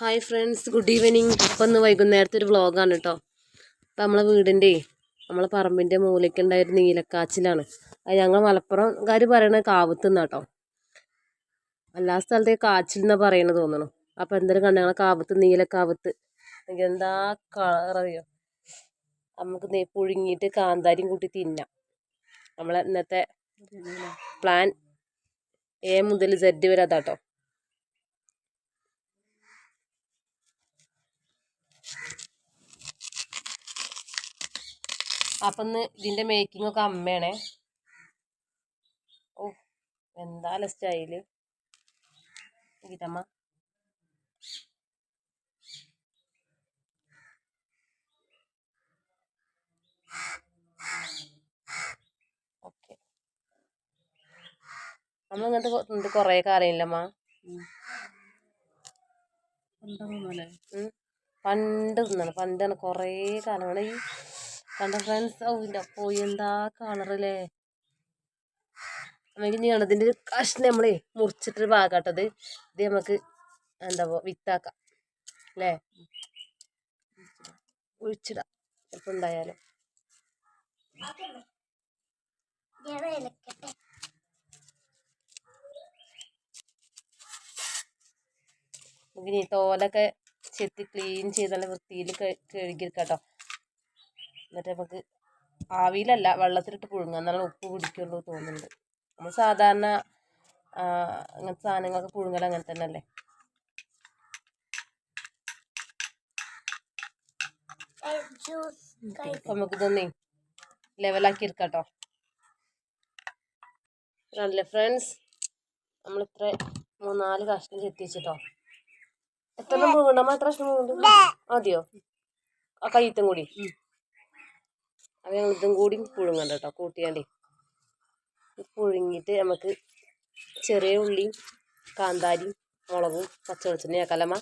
Hi friends good evening ഇപ്പം ഇന്ന് വൈകുന്നേരത്തെ ഒരു വ്ളോഗാണ് കേട്ടോ അപ്പം നമ്മളെ വീടിന്റെ നമ്മളെ പറമ്പിന്റെ മൂലയ്ക്ക് ഉണ്ടായൊരു നീലക്കാച്ചിലാണ്. അത് ഞങ്ങൾ മലപ്പുറംകാർ പറയണത് കാവത്തുനിന്ന് കേട്ടോ എല്ലാ സ്ഥലത്തേക്ക് കാച്ചിൽ എന്നാണ് പറയണത് തോന്നണം. അപ്പം എന്തെങ്കിലും കണ്ട ഞങ്ങളെ കാവത്ത് നീലക്കാവത്ത്. എന്താ കളറിയോ നമുക്ക് പുഴുങ്ങിയിട്ട് കാന്താരിയും കൂട്ടി തിന്നാം. നമ്മളെ ഇന്നത്തെ പ്ലാൻ എ മുതൽ സെഡ് വരെ അതാട്ടോ അപ്പം ഇന്ന് ഇതിന്റെ മേക്കിംഗ് ഒക്കെ അമ്മയാണേ. ഓ എന്താ സ്റ്റൈൽ ഗീതമ്മ. ഓക്കെ നമ്മൾ ഇങ്ങനത്തെ കുറേ കാലമില്ലമ്മ എന്താ പണ്ട് തിന്നാണ്. പണ്ടാണ് കുറേ കാലമാണ് ഈ കണ്ട ഫ്രണ്ട്സ് ഓ ഇതിന്റെ പോയി എന്താ കളറല്ലേ നമുക്ക് ഇനി ഇതിന്റെ ഒരു കഷ്ണം നമ്മളെ മുറിച്ചിട്ടൊരു ഭാഗാട്ടത് ഇത്. നമുക്ക് എന്താ വിത്താക്കാം അല്ലേ ഒഴിച്ചിടാം ചിലപ്പോൾ ഉണ്ടായാലും നമുക്കിനി തോലൊക്കെ ചെത്തി ക്ലീൻ ചെയ്ത് നല്ല വൃത്തിയിൽ കഴുകിയിരിക്കാം കേട്ടോ എന്നിട്ട് നമുക്ക് ആവിയിലല്ല വെള്ളത്തിലിട്ട് പുഴുങ്ങാം എന്നാലും ഉപ്പ് പിടിക്കുള്ളൂ തോന്നുന്നുണ്ട്. നമ്മൾ സാധാരണ അങ്ങനത്തെ സാധനങ്ങളൊക്കെ പുഴുങ്ങൽ അങ്ങനെ തന്നെ അല്ലേ നമുക്കിതൊന്നേ ലെവലാക്കി എടുക്കാട്ടോ. കേട്ടോ നല്ല ഫ്രണ്ട്സ് നമ്മളിത്ര മൂന്നാൽ കഷ്ണം ചെത്തിച്ചിട്ടോ എത്ര എത്ര മുഴുകണ്ടമ്മ എത്ര കഷ്ണം മുഴുകുന്നുണ്ട് മതിയോ ആ കയ്യത്തും കൂടി. അപ്പം ഞങ്ങൾ ഇതും കൂടി പുഴുങ്ങണ്ട കേട്ടോ കൂട്ടിയാണ്ടേ പുഴുങ്ങിയിട്ട് നമുക്ക് ചെറിയ ഉള്ളിയും കാന്താരിയും മുളകും പച്ചവെളിച്ചെണ്ണ കലമ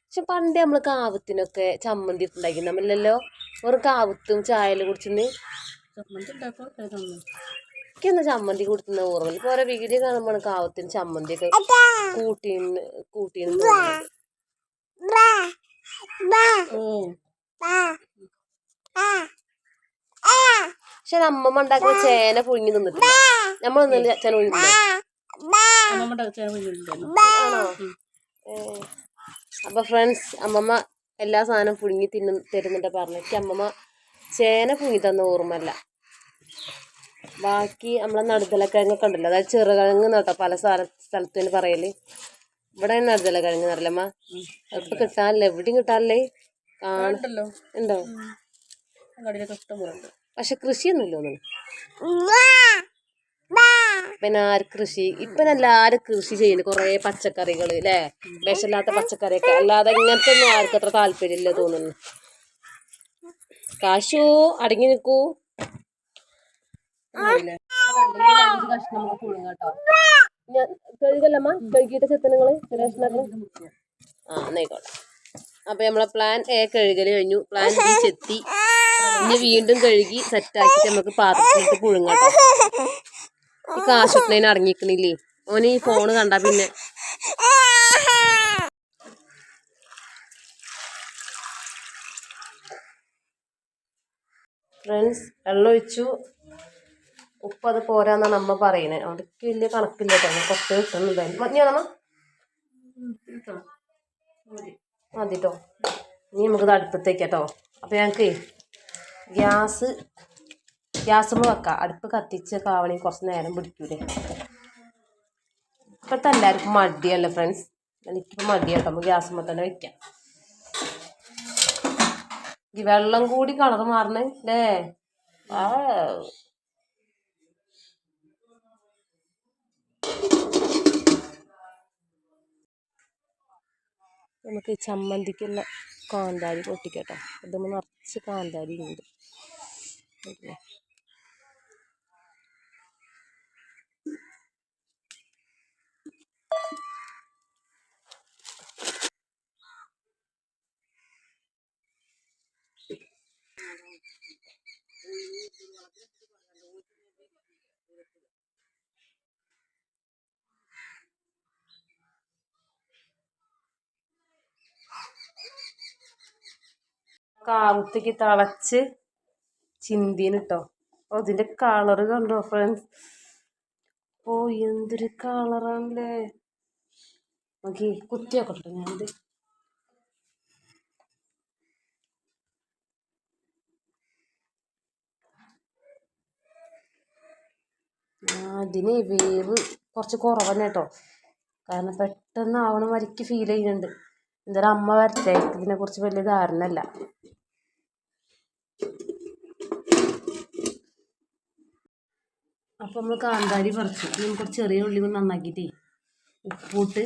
പക്ഷെ പണ്ട് നമ്മൾ കാവത്തിനൊക്കെ ചമ്മന്തി ഉണ്ടാക്കി നമ്മളില്ലല്ലോ? വെറും കാവത്തും ചായയിൽ കുടിച്ചിന്ന് എനിക്കൊന്ന് ചമ്മന്തി? കൊടുത്തുന്ന ഓർമ്മ. ഇപ്പോൾ ഓരോ വീഡിയോ കാണുമ്പോൾ കാവത്തിന് ചമ്മന്തിയൊക്കെ കൂട്ടീന്ന് കൂട്ടീന്ന് തോന്നുന്നുണ്ട് ഓ. പക്ഷെ അമ്മമ്മ ഉണ്ടാക്കുന്ന ചേന പുഴുങ്ങി നിന്നിട്ടില്ല നമ്മളൊന്നും ചേന ആണോ? അപ്പൊ ഫ്രണ്ട്സ് അമ്മമ്മ എല്ലാ സാധനം പുഴുങ്ങി തിന്നു തരുന്നുണ്ട് പറഞ്ഞിട്ട് അമ്മമ്മ ചേന പുഴുങ്ങി തന്ന ഓർമ്മല്ല ബാക്കി നമ്മളെ നടുതലക്കിഴങ്ങൊക്കെ ഉണ്ടല്ലോ. അതായത് ചെറുകിഴങ്ങ് കേട്ടോ പല സ്ഥല സ്ഥലത്തിന് പറയൽ. ഇവിടെ നടുതലക്കിഴങ്ങ് അറിയില്ലമ്മ ഇപ്പൊ കിട്ടാനില്ല? എവിടെയും കിട്ടാനില്ലേ? കാണ ഉണ്ടല്ലോ. ഉണ്ടോ? കടയിലൊക്കെ ഇഷ്ടം പോലെ ഉണ്ട് പക്ഷെ കൃഷിയൊന്നുമില്ല ഒന്നും പിന്നെ ആര് കൃഷി? ഇപ്പൊ എല്ലാരും കൃഷി ചെയ്യുന്നു? കുറെ പച്ചക്കറികൾ അല്ലേ വിഷമില്ലാത്ത പച്ചക്കറിയൊക്കെ. അല്ലാതെ ഇങ്ങനത്തെ ഒന്നും ആർക്കും അത്ര താല്പര്യമില്ല തോന്നുന്നു. കാശു അടങ്ങി നിൽക്കൂ. കഴുകല്ലമ്മ? കഴുകിയിട്ട് ചെത്തനങ്ങൾ ചില കഷ്ണങ്ങൾ ആ എന്നായിക്കോട്ടെ അപ്പൊ നമ്മളെ പ്ലാൻ എ കഴുകൽ കഴിഞ്ഞു. പ്ലാൻ ബി ചെത്തി. ഇനി വീണ്ടും കഴുകി സെറ്റാക്കിട്ട് നമുക്ക് പാത്രത്തിലിട്ട് പുഴുങ്ങാട്ടോ ഈ കാശുട്ടിനതിന് അടങ്ങിക്കണില്ലേ ഓന് ഈ ഫോണ് കണ്ട പിന്നെ. ഫ്രണ്ട്സ് വെള്ളം ഒഴിച്ചു. ഉപ്പ് അത് പോരാന്നാണ് അമ്മ പറയുന്നത് അവിടേക്ക് വലിയ കണക്കില്ല കേട്ടോ. കുറച്ച് കിട്ടുന്നുണ്ടായിരുന്നു മതിയാണോ മതി കേട്ടോ ഇനി നമുക്കിത് അടുപ്പത്തേക്ക് കേട്ടോ. അപ്പോൾ ഞങ്ങൾക്ക് ഗ്യാസ് ഗ്യാസുമ്മ വെക്കാം. അടുപ്പ് കത്തിച്ച് കാവണി കുറച്ച് നേരം പിടിക്കൂലേ. ഇപ്പോഴത്തെ എല്ലാവർക്കും മടിയല്ലേ ഫ്രണ്ട്സ് എനിക്കിപ്പോൾ മടിയാട്ടോ. നമുക്ക് ഗ്യാസ് ഗ്യാസുമ്മ തന്നെ വയ്ക്കാം ഈ വെള്ളം കൂടി കളർ മാറണേ അല്ലേ ആ നമുക്ക് ചമ്മന്തിക്കുള്ള കാന്താരി പൊട്ടിക്കട്ടോ. ഇതുമ്പോൾ നിറച്ച് കാന്താരി ഉണ്ട്. കാവുത്തേക്ക് തിളച്ച് ചിന്തിന് കേട്ടോ ഓ ഇതിന്റെ കളർ കണ്ടോ ഫ്രണ്ട്സ് ഓ എന്തൊരു കളറാണല്ലേ നോക്കി കുത്തി നോക്കട്ടെ ഞാനിത് ആ ഇതിന് വേവ് കുറച്ച് കുറവന്നെ കേട്ടോ കാരണം പെട്ടെന്ന് ആവണ മാതിരിക്ക് ഫീൽ ചെയ്യുന്നുണ്ട്. എന്തായാലും അമ്മ വരട്ടെ ഇതിനെക്കുറിച്ച് വലിയ ധാരണ അല്ല. അപ്പം നമ്മൾ കാന്താരി പറിച്ചു നമുക്ക് ചെറിയ ഉള്ളി ഒന്ന് നന്നാക്കിയിട്ടേ ഉപ്പൂട്ട്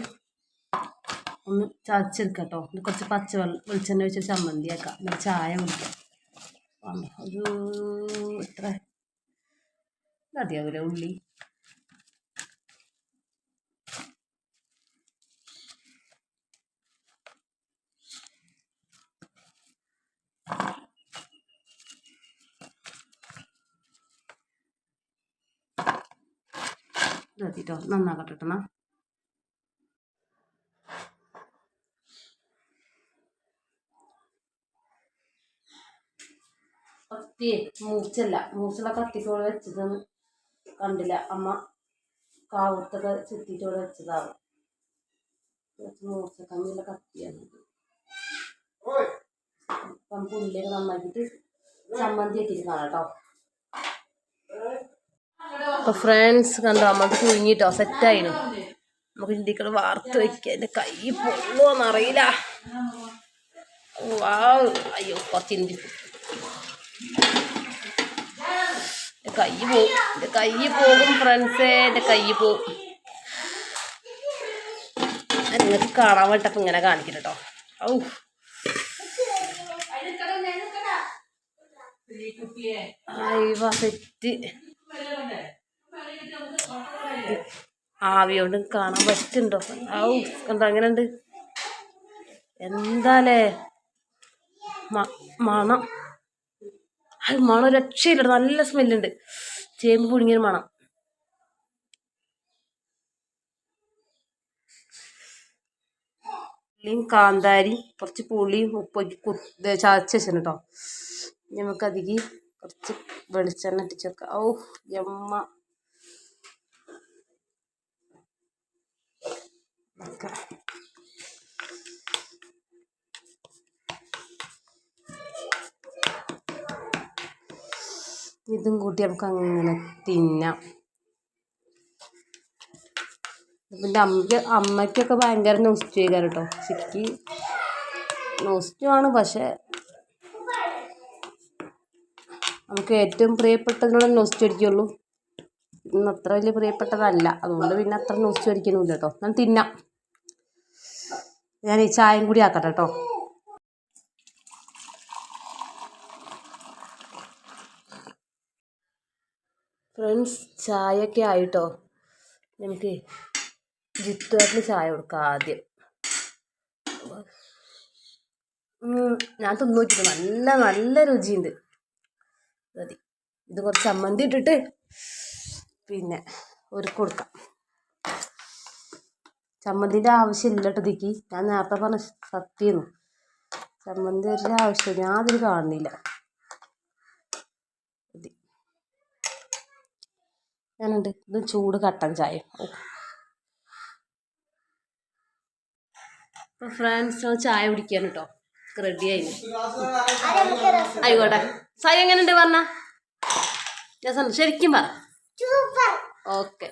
ഒന്ന് ചതച്ചെടുക്കാം കേട്ടോ. കുറച്ച് പച്ച വെളിച്ചെണ്ണ വെച്ച് ചമ്മന്തി ആക്കാം എന്നിട്ട് ചായ കുടിക്കാം. ഒരു ഇത്ര മതിയാവില്ല ഉള്ളി. ഇത് മതിട്ടോ നന്നാക്കട്ടെ കേട്ടോ കത്തിയെ കത്തി മൂച്ചുള്ള കത്തിക്കോടെ വെച്ചതെന്ന് കണ്ടില്ല. അമ്മ കാവത്തൊക്കെ ചെത്തിയിട്ടോടെ വെച്ചതാവും കുറച്ച് മൂർച്ച കമ്മിയുള്ള കത്തിയാണ് ഉള്ളിയൊക്കെ നന്നാക്കിയിട്ട് ചമ്മന്തി ആക്കിയിട്ട് കാണാം കേട്ടോ. അപ്പൊ ഫ്രണ്ട്സ് കണ്ടോ നമ്മൾക്ക് കുഴിഞ്ഞിട്ടോ സെറ്റായിന് നമുക്ക് ഇന്ത്യക്കൾ വാർത്ത് വെക്ക എന്റെ കൈ പൊള്ളുവോന്ന് അറിയില്ല. വാ അയ്യോ കുറച്ച് എന്റെ കൈ പോവും എന്റെ കൈ പോകും ഫ്രണ്ട്സേ എന്റെ കൈ പോവും നിങ്ങൾക്ക് കാണാൻ വേണ്ടപ്പോൾ ഇങ്ങനെ കാണിക്കണം കേട്ടോ ഔ. സെറ്റ് ആവി കൊണ്ട് കാണാൻ പറ്റുന്നുണ്ടോ? ഔ കണ്ട അങ്ങനെയുണ്ട്? എന്താലേ? മണം. അത് മണം രക്ഷയില്ല നല്ല സ്മെല്ലുണ്ട്. ചേമ്പ് പുഴുങ്ങിയൊരു മണം. ഉള്ളിയും കാന്താരി കുറച്ച് പുളിയും ഉപ്പൊക്കെ കുത്ത് ചതച്ച് വെച്ചിട്ടുണ്ട് കേട്ടോ നമുക്ക് അതിക്ക് കുറച്ച് വെളിച്ചെണ്ണ ഇട്ടിച്ച് വെക്കാം ഔ യമ്മ. വെക്കാം. ഇതും കൂട്ടി നമുക്ക് അങ്ങനെ തിന്നാം. പിന്നെ അമ്മയ്ക്ക് അമ്മയ്ക്കൊക്കെ ഭയങ്കര നോസ്റ്റ് ചെയ്യാറ് കേട്ടോ ശരിക്ക് ആണ് പക്ഷേ നമുക്ക് ഏറ്റവും പ്രിയപ്പെട്ടതിനോട് നോസ്റ്റ് അടിക്കുള്ളൂ. ഇന്ന് അത്ര വലിയ പ്രിയപ്പെട്ടതല്ല. അതുകൊണ്ട് പിന്നെ അത്ര നോസ്റ്റ് അടിക്കണമില്ല കേട്ടോ ഞാൻ തിന്നാം. ഞാൻ ഈ ചായയും കൂടി ആക്കട്ടെ കേട്ടോ ഫ്രണ്ട്സ് ചായയൊക്കെ ആയിട്ടോ? നമുക്ക് ജിത്തുവേട്ടന് ചായ കൊടുക്കാം ആദ്യം. ഞാൻ തിന്നു നല്ല നല്ല രുചിയുണ്ട്. മതി. ഇത് കുറച്ച് ചമ്മന്തി ഇട്ടിട്ട് പിന്നെ ഒരു കൊടുക്കാം. ചമ്മന്തിന്റെ ആവശ്യമില്ല കേട്ടോ ഇതിക്ക്. ഞാൻ നേരത്തെ പറഞ്ഞ സത്യം ചമ്മന്തി ഒരു ആവശ്യം ഞാൻ അതിൽ കാണുന്നില്ല. ഞാനുണ്ട്. ഇത് ചൂട് കട്ടൻ ചായ അപ്പോൾ ഫ്രണ്ട്സ് ചായ കുടിക്കാൻ കേട്ടോ. റെഡി ആയി ആയിക്കോട്ടെ. സായി എങ്ങനെയുണ്ട് പറഞ്ഞ? ശരിക്കും പറ. ഓക്കെ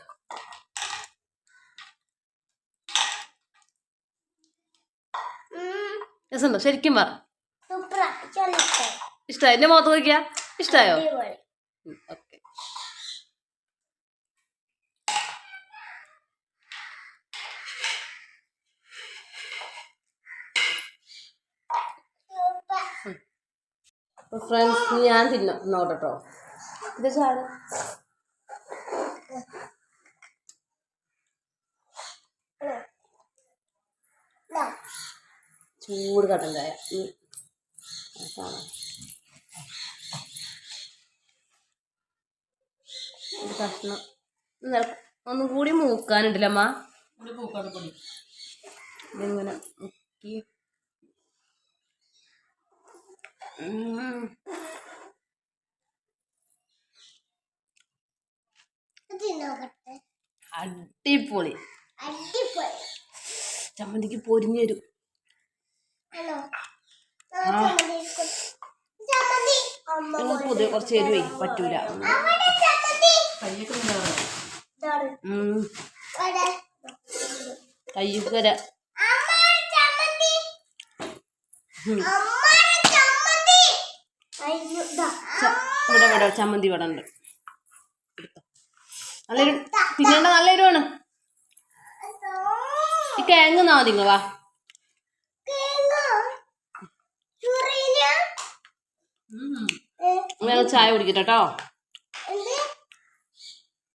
രസമുണ്ടോ? ശരിക്കും പറ. ഇഷ്ടമായി എന്റെ മുഖത്ത് നോക്കിയാ? ഇഷ്ടായോ? ഓക്കെ. ഫ്രണ്ട്സ് ഞാൻ തിന്നോട്ടോ ഇത് ചായ ചൂട് കട്ടൻ ചായ. ഒരു കഷ്ണം. ഒന്നും കൂടി മൂക്കാനുണ്ടല്ലോ അമ്മ? ഇവിടെ പൂക്കാട് പൊടി. ഇതിങ്ങനെ മുക്കി. അടിപൊളി. അടിപൊളി. ചമ്മന്തിക്ക് പൊരിഞ്ഞു വരും പൊതുവെ കുറച്ച് എരുവേ പറ്റൂല. ഇവിടെ ഇവിടെ ചമ്മന്തി ഇവിടെ ഉണ്ട്. നല്ലൊരു തിന്നേണ്ട നല്ല എരിവാണ് ഈ കിഴങ്ങ് നാ മതി വേറെ ചായ കുടിക്കട്ടോ